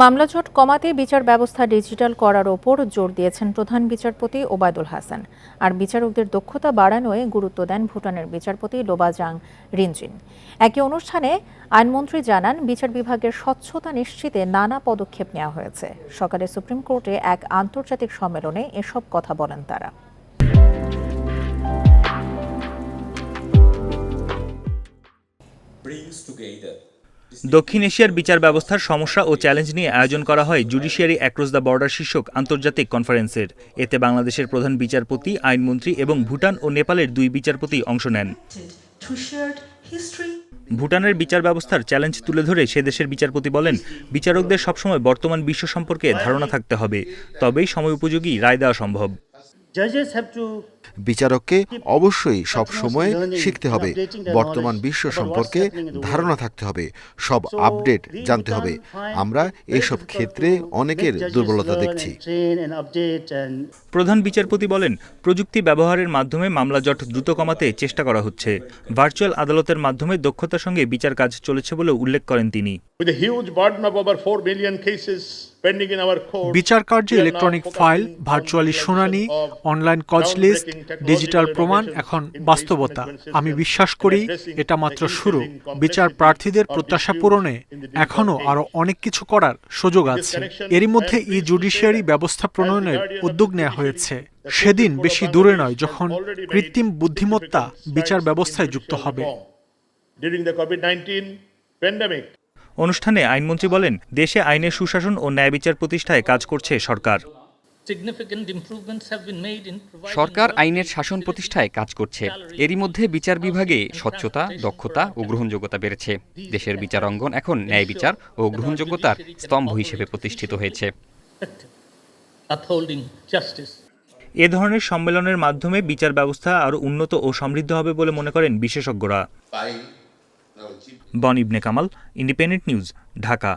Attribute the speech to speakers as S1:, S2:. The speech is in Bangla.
S1: মামলা জট কমাতে বিচার ব্যবস্থা ডিজিটাল করার ওপর জোর দিয়েছেন প্রধান বিচারপতি ওবায়দুল হাসান। আর বিচারকদের দক্ষতা বাড়ানোয় গুরুত্ব দেন ভুটানের বিচারপতি লোবাজাং রিনজিন। একই অনুষ্ঠানে আইনমন্ত্রী জানান, বিচার বিভাগের স্বচ্ছতা নিশ্চিতে নানা পদক্ষেপ নেওয়া হয়েছে। সকালে সুপ্রিম কোর্টে এক আন্তর্জাতিক সম্মেলনে এসব কথা বলেন তারা।
S2: Brings together
S3: দক্ষিণ এশিয়ার বিচার ব্যবস্থার সমস্যা ও চ্যালেঞ্জ নিয়ে আয়োজন করা হয় জুডিশিয়ারি অ্যাক্রস দ্য বর্ডার শীর্ষক আন্তর্জাতিক কনফারেন্সের। এতে বাংলাদেশের প্রধান বিচারপতি, আইনমন্ত্রী এবং ভুটান ও নেপালের দুই বিচারপতি অংশ নেন। ভুটানের বিচার ব্যবস্থার চ্যালেঞ্জ তুলে ধরে সে দেশের বিচারপতি বলেন, বিচারকদের সবসময় বর্তমান বিশ্ব সম্পর্কে ধারণা থাকতে হবে, তবেই সময় উপযোগী রায় দেওয়া সম্ভব।
S4: বিচারককে অবশ্যই সব সময় শিখতে হবে। বর্তমান বিশ্ব সম্পর্কে ধারণা থাকতে হবে সব আপডেট জানতে হবে। আমরা এসব ক্ষেত্রে অনেকের দুর্বলতা দেখছি।
S3: প্রধান বিচারপতি বলেন প্রযুক্তি ব্যবহারের মাধ্যমে মামলা জট দ্রুত কমাতে চেষ্টা করা হচ্ছে। ভার্চুয়াল আদালতের মাধ্যমে দক্ষতার সঙ্গে বিচার কাজ চলেছে বলে উল্লেখ করেন তিনি।
S5: With a huge burden of over 4 million cases pending in our court,
S6: বিচার কার্যে ইলেকট্রনিক ফাইল ভার্চুয়ালি শুনানি অনলাইন কজ লিস্ট ডিজিটাল প্রমাণ এখন বাস্তবতা। আমি বিশ্বাস করি এটা মাত্র শুরু। বিচার প্রার্থীদের প্রত্যাশা পূরণে এখনও আরও অনেক কিছু করার সুযোগ আছে। এরই মধ্যে ই জুডিশিয়ারি ব্যবস্থা প্রণয়নের উদ্যোগ নেওয়া হয়েছে। সেদিন বেশি দূরে নয় যখন কৃত্রিম বুদ্ধিমত্তা বিচার ব্যবস্থায় যুক্ত হবে।
S3: অনুষ্ঠানে আইনমন্ত্রী বলেন দেশে আইনের সুশাসন ও ন্যায় বিচার প্রতিষ্ঠায় কাজ করছে সরকার।
S7: সরকার আইনের শাসন প্রতিষ্ঠায় কাজ করছে। এরই মধ্যে বিচার বিভাগে স্বচ্ছতা দক্ষতা ও গ্রহণযোগ্যতা বেড়েছে। দেশের বিচার অঙ্গন এখন ন্যায় বিচার ও গ্রহণযোগ্যতার স্তম্ভ হিসেবে প্রতিষ্ঠিত হয়েছে।
S3: এ ধরনের সম্মেলনের মাধ্যমে বিচার ব্যবস্থা আরও উন্নত ও সমৃদ্ধ হবে বলে মনে করেন বিশেষজ্ঞরা। বন ইবনে কামাল ইন্ডিপেন্ডেন্ট নিউজ ঢাকা।